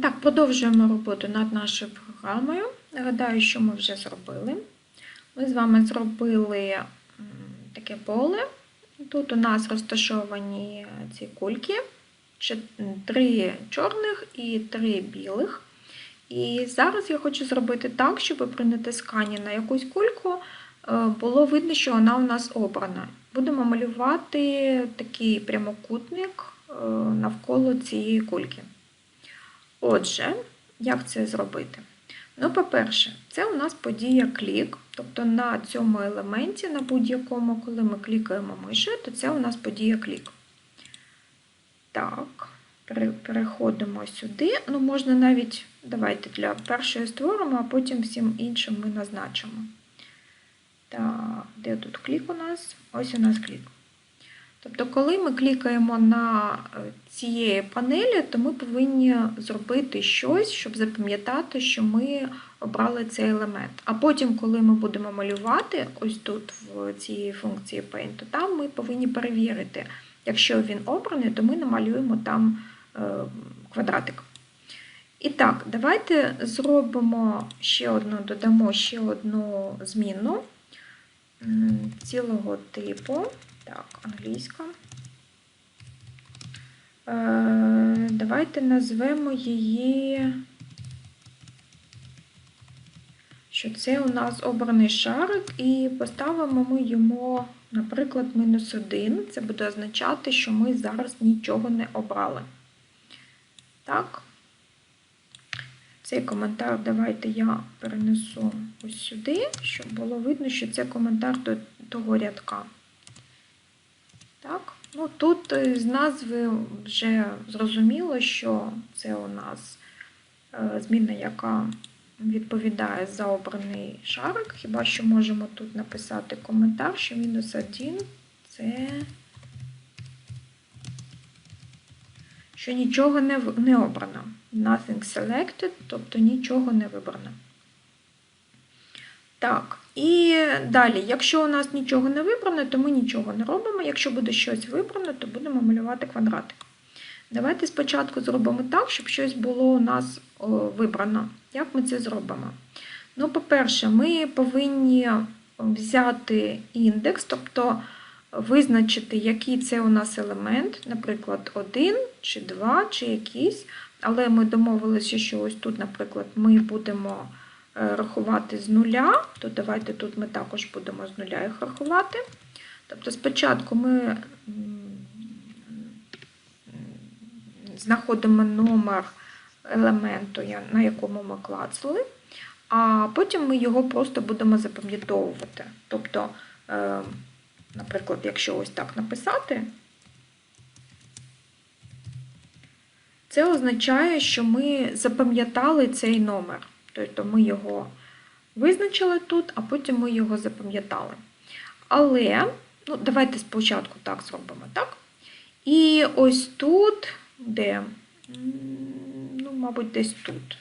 Так, продовжуємо роботу над нашою програмою. Нагадаю, що ми вже зробили. Ми з вами зробили таке поле. Тут у нас розташовані ці кульки, три чорних і три білих. І зараз я хочу зробити так, щоб при натисканні на якусь кульку е, було видно, що вона у нас обрана. Будемо малювати такий прямокутник е, навколо цієї кульки. Отже, як це зробити? Ну, по-перше, це у нас подія клік, тобто на цьому елементі, на будь-якому, коли ми клікаємо мишею, то це у нас подія клік. Так, переходимо сюди. Ну, можна навіть, давайте для першої створимо, а потім всім іншим ми назначимо. Так, де тут клік у нас? Ось у нас клік. Тобто, коли ми клікаємо на е, цієї панелі, то ми повинні зробити щось, щоб запам'ятати, що ми обрали цей елемент. А потім, коли ми будемо малювати, ось тут в цій функції Paint, то там ми повинні перевірити, якщо він обраний, то ми намалюємо там е, квадратик. І так, давайте зробимо ще одну, додамо ще одну зміну цілого типу. Так, англійська. Е, давайте назвемо її, що це у нас обраний шарик, і поставимо ми йому, наприклад, мінус один. Це буде означати, що ми зараз нічого не обрали. Так. Цей коментар давайте я перенесу ось сюди, щоб було видно, що це коментар до того рядка. Так, ну тут е, з назви вже зрозуміло, що це у нас е, зміна, яка відповідає за обраний шарик. Хіба що можемо тут написати коментар, що мінус 1 це що нічого не, не обрано. Nothing selected, тобто нічого не вибрано. Так, і далі, якщо у нас нічого не вибрано, то ми нічого не робимо. Якщо буде щось вибрано, то будемо малювати квадратик. Давайте спочатку зробимо так, щоб щось було у нас вибрано. Як ми це зробимо? Ну, по-перше, ми повинні взяти індекс, тобто визначити, який це у нас елемент, наприклад, один чи два, чи якийсь. Але ми домовилися, що ось тут, наприклад, ми будемо рахувати з нуля, то давайте тут ми також будемо з нуля їх рахувати. Тобто спочатку ми знаходимо номер елементу, на якому ми клацали, а потім ми його просто будемо запам'ятовувати. Тобто, е, наприклад, якщо ось так написати, це означає, що ми запам'ятали цей номер. Тобто ми його визначили тут, а потім ми його запам'ятали. Але, ну, давайте спочатку так зробимо, так? І ось тут, де, ну, мабуть, десь тут.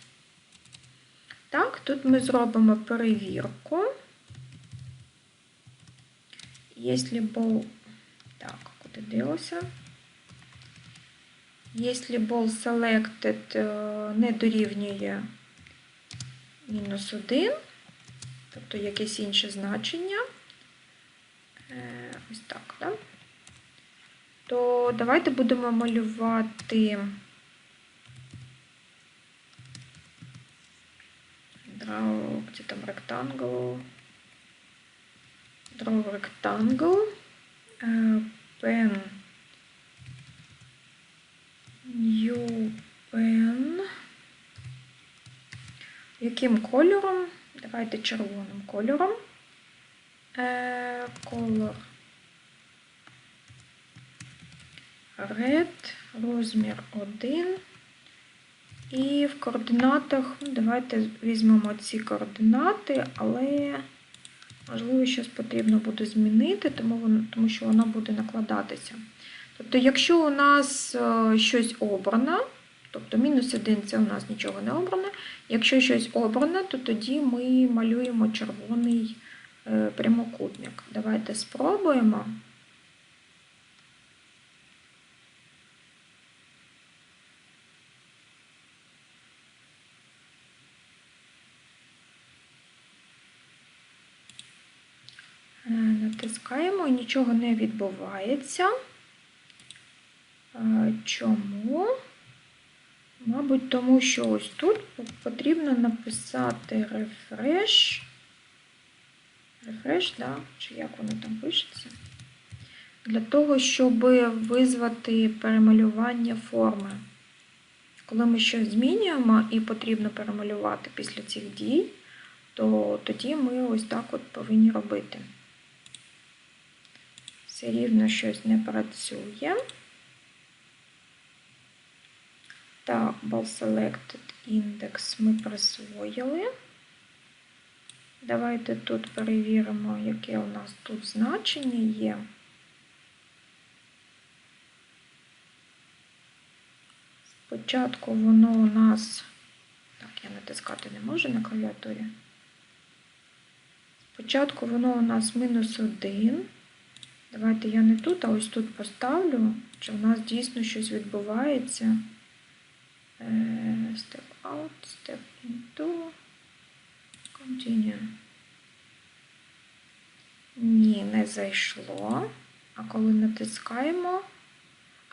Так, тут ми зробимо перевірку. Якщо був, так, куди дивився? Якщо ball selected е, не дорівнює мінус 1, тобто якесь інше значення, е, ось так, да? то давайте будемо малювати. Draw, где там rectangle, draw е, pen, new pen, яким кольором? Давайте червоним кольором. Е, Color red, розмір 1. І в координатах, давайте візьмемо ці координати, але можливо щось потрібно буде змінити, тому, тому що воно буде накладатися. Тобто, якщо у нас е, щось обрано, Тобто мінус 1 це у нас нічого не обране. Якщо щось обране, то тоді ми малюємо червоний е, прямокутник. Давайте спробуємо. Е, натискаємо і нічого не відбувається. Е, чому? Мабуть, тому що ось тут потрібно написати refresh. Refresh, да? чи як воно там пишеться? Для того, щоб визвати перемалювання форми. Коли ми щось змінюємо і потрібно перемалювати після цих дій, то тоді ми ось так от повинні робити. Все рівно щось не працює. Так, ball selected index ми присвоїли. Давайте тут перевіримо, яке у нас тут значення є. Спочатку воно у нас, так, я натискати не можу на клавіатурі. Спочатку воно у нас мінус 1. Давайте я не тут, а ось тут поставлю, чи у нас дійсно щось відбувається. Step out, step into, continue. Ні, не зайшло. А коли натискаємо.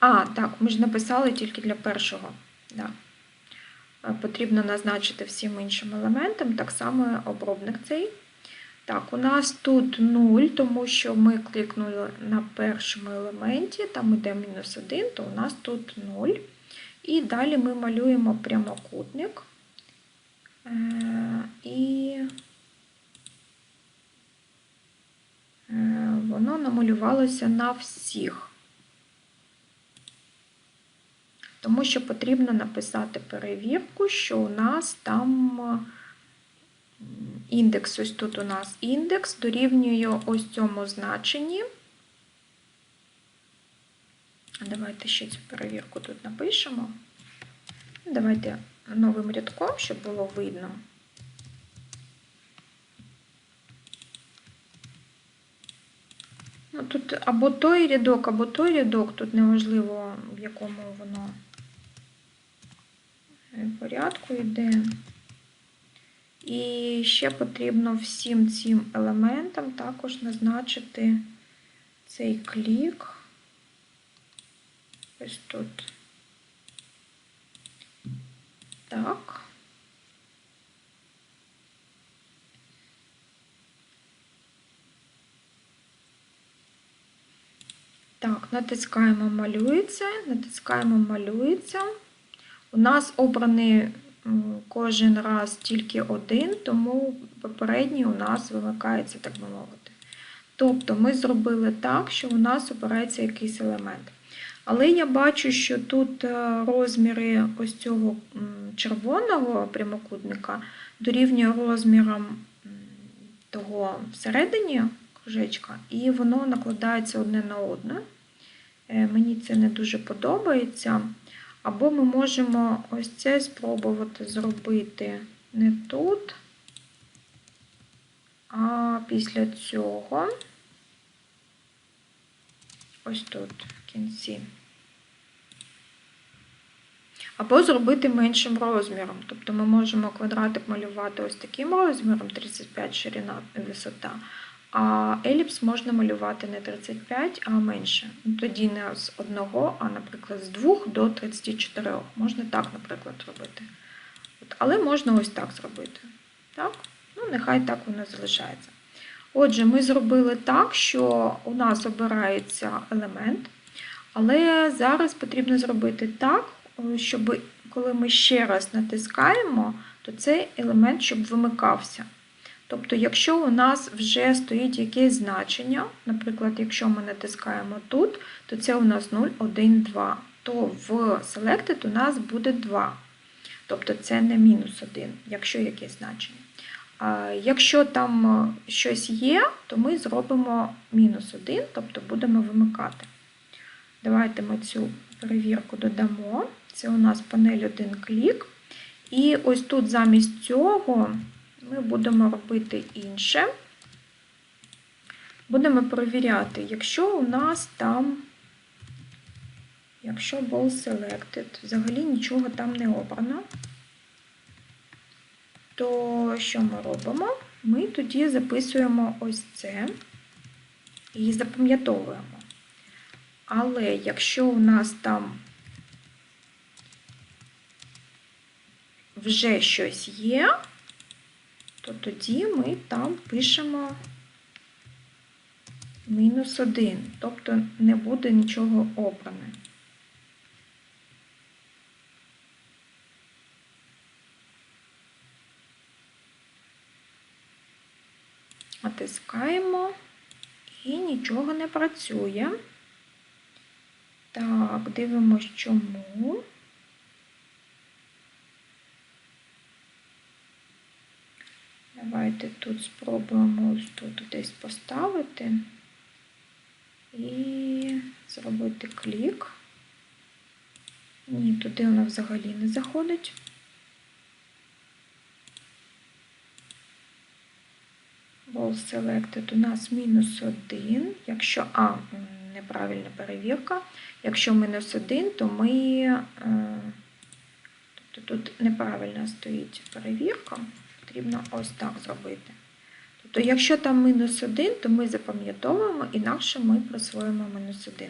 А, так, ми ж написали тільки для першого. Да. Потрібно назначити всім іншим елементам, так само обробник цей. Так, у нас тут 0, тому що ми клікнули на першому елементі, там йде мінус 1, то у нас тут 0. І далі ми малюємо прямокутник. І воно намалювалося на всіх. Тому що потрібно написати перевірку, що у нас там індекс, ось тут у нас індекс дорівнює ось цьому значенні. Давайте ще цю перевірку тут напишемо. Давайте новим рядком, щоб було видно. Ну, Тут або той рядок, або той рядок, тут неважливо, в якому воно порядку йде. І ще потрібно всім цим елементам також назначити цей клік. Ось тут. Так. Так, натискаємо малюється, натискаємо малюється. У нас обраний кожен раз тільки один, тому попередній у нас вимикається, так би мовити. Тобто ми зробили так, що у нас обирається якийсь елемент. Але я бачу, що тут е, розміри ось цього червоного прямокутника дорівнює розмірам того всередині кружечка, і воно накладається одне на одне. Е, мені це не дуже подобається. Або ми можемо ось це спробувати зробити не тут, а після цього, ось тут, в кінці. Або зробити меншим розміром. Тобто ми можемо квадратик малювати ось таким розміром 35 ширина висота. А еліпс можна малювати не 35, а менше. Ну, тоді не з одного, а, наприклад, з 2 до 34. Можна так, наприклад, робити. Але можна ось так зробити. Так? Ну, Нехай так воно залишається. Отже, ми зробили так, що у нас обирається елемент, але зараз потрібно зробити так, щоб коли ми ще раз натискаємо, то цей елемент щоб вимикався. Тобто, якщо у нас вже стоїть якесь значення, наприклад, якщо ми натискаємо тут, то це у нас 0, 1, 2, то в Selected у нас буде 2. Тобто це не мінус 1, якщо якесь значення. Якщо там щось є, то ми зробимо мінус 1, тобто будемо вимикати. Давайте ми цю перевірку додамо. Це у нас панель один клік. І ось тут замість цього ми будемо робити інше. Будемо перевіряти, якщо у нас там, якщо Ball Selected, взагалі нічого там не обрано, то що ми робимо? Ми тоді записуємо ось це. і запам'ятовуємо. Але якщо у нас там вже щось є, то тоді ми там пишемо мінус 1, тобто не буде нічого обране. Натискаємо і нічого не працює. Так, дивимось чому. Давайте тут спробуємо ось тут десь поставити і зробити клік. Ні, туди вона взагалі не заходить. Ball selected у нас мінус 1. Якщо А, неправильна перевірка. Якщо мінус 1, то ми. е, Тобто тут неправильно стоїть перевірка. Потрібно ось так зробити. Тобто, якщо там мінус 1, то ми запам'ятовуємо, інакше ми присвоїмо мінус 1.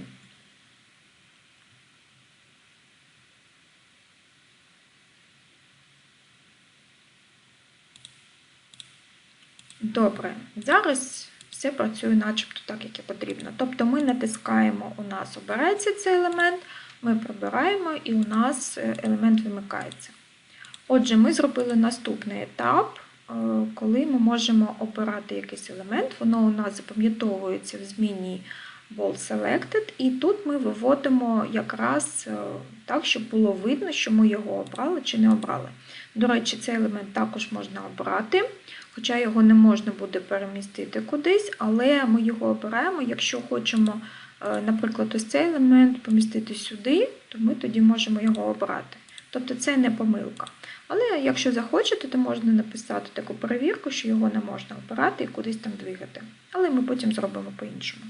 Добре, зараз все працює начебто так, як і потрібно. Тобто ми натискаємо, у нас обирається цей елемент, ми прибираємо і у нас е, елемент вимикається. Отже, ми зробили наступний етап, е, коли ми можемо обирати якийсь елемент, воно у нас запам'ятовується в зміні Ball Selected, і тут ми виводимо якраз е, так, щоб було видно, що ми його обрали чи не обрали. До речі, цей елемент також можна обрати, хоча його не можна буде перемістити кудись, але ми його обираємо, якщо хочемо, е, наприклад, ось цей елемент помістити сюди, то ми тоді можемо його обрати. Тобто це не помилка. Але якщо захочете, то можна написати таку перевірку, що його не можна обирати і кудись там двигати. Але ми потім зробимо по-іншому.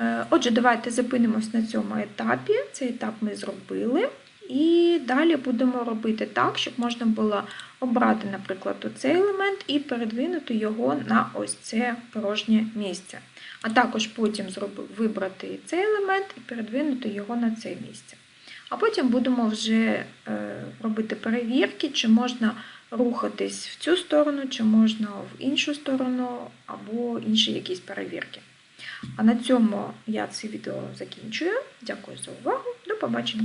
Е, Отже, давайте зупинимось на цьому етапі. Цей етап ми зробили. І далі будемо робити так, щоб можна було обрати, наприклад, цей елемент і передвинути його на ось це порожнє місце. А також потім вибрати цей елемент і передвинути його на це місце. А потім будемо вже е, робити перевірки, чи можна рухатись в цю сторону, чи можна в іншу сторону, або інші якісь перевірки. А на цьому я це відео закінчую. Дякую за увагу. До побачення!